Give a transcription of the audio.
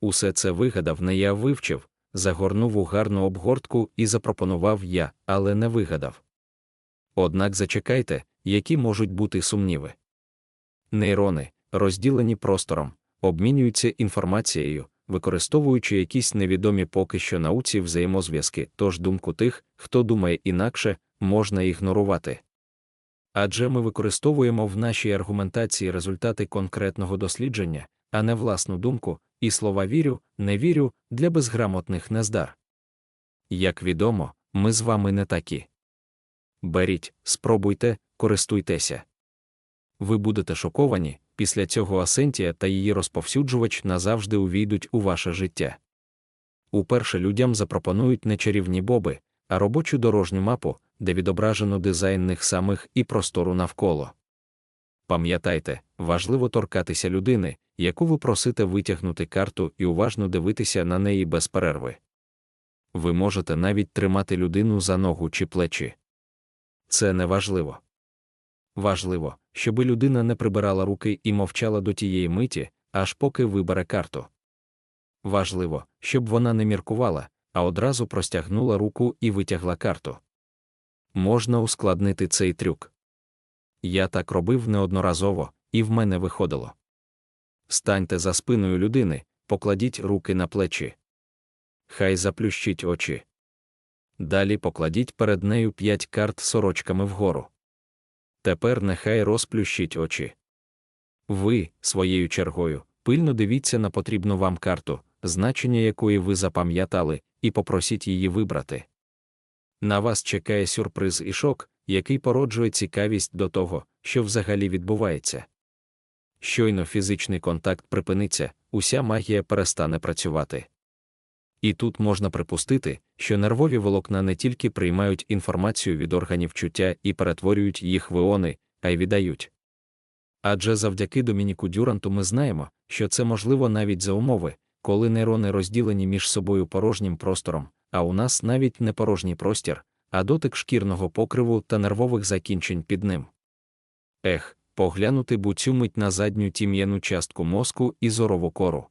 Усе це вигадав не я вивчив, загорнув у гарну обгортку і запропонував я, але не вигадав. Однак зачекайте, які можуть бути сумніви. Нейрони, розділені простором, обмінюються інформацією, використовуючи якісь невідомі поки що науці взаємозв'язки, тож думку тих, хто думає інакше, можна ігнорувати. Адже ми використовуємо в нашій аргументації результати конкретного дослідження, а не власну думку, і слова вірю, не вірю для безграмотних нездар. Як відомо, ми з вами не такі. Беріть, спробуйте, користуйтеся. Ви будете шоковані, після цього Асентія та її розповсюджувач назавжди увійдуть у ваше життя. Уперше людям запропонують не чарівні боби, а робочу дорожню мапу, де відображено дизайн них самих і простору навколо. Пам'ятайте, важливо торкатися людини, яку ви просите витягнути карту і уважно дивитися на неї без перерви. Ви можете навіть тримати людину за ногу чи плечі. Це не важливо. Важливо, щоби людина не прибирала руки і мовчала до тієї миті, аж поки вибере карту. Важливо, щоб вона не міркувала, а одразу простягнула руку і витягла карту. Можна ускладнити цей трюк. Я так робив неодноразово, і в мене виходило. Станьте за спиною людини, покладіть руки на плечі. Хай заплющить очі. Далі покладіть перед нею п'ять карт сорочками вгору. Тепер нехай розплющить очі. Ви, своєю чергою, пильно дивіться на потрібну вам карту, значення якої ви запам'ятали, і попросіть її вибрати. На вас чекає сюрприз і шок, який породжує цікавість до того, що взагалі відбувається. Щойно фізичний контакт припиниться, уся магія перестане працювати. І тут можна припустити, що нервові волокна не тільки приймають інформацію від органів чуття і перетворюють їх в іони, а й віддають. Адже завдяки Домініку Дюранту ми знаємо, що це можливо навіть за умови, коли нейрони розділені між собою порожнім простором, а у нас навіть не порожній простір, а дотик шкірного покриву та нервових закінчень під ним. Ех, поглянути буцю мить на задню тім'яну частку мозку і зорову кору.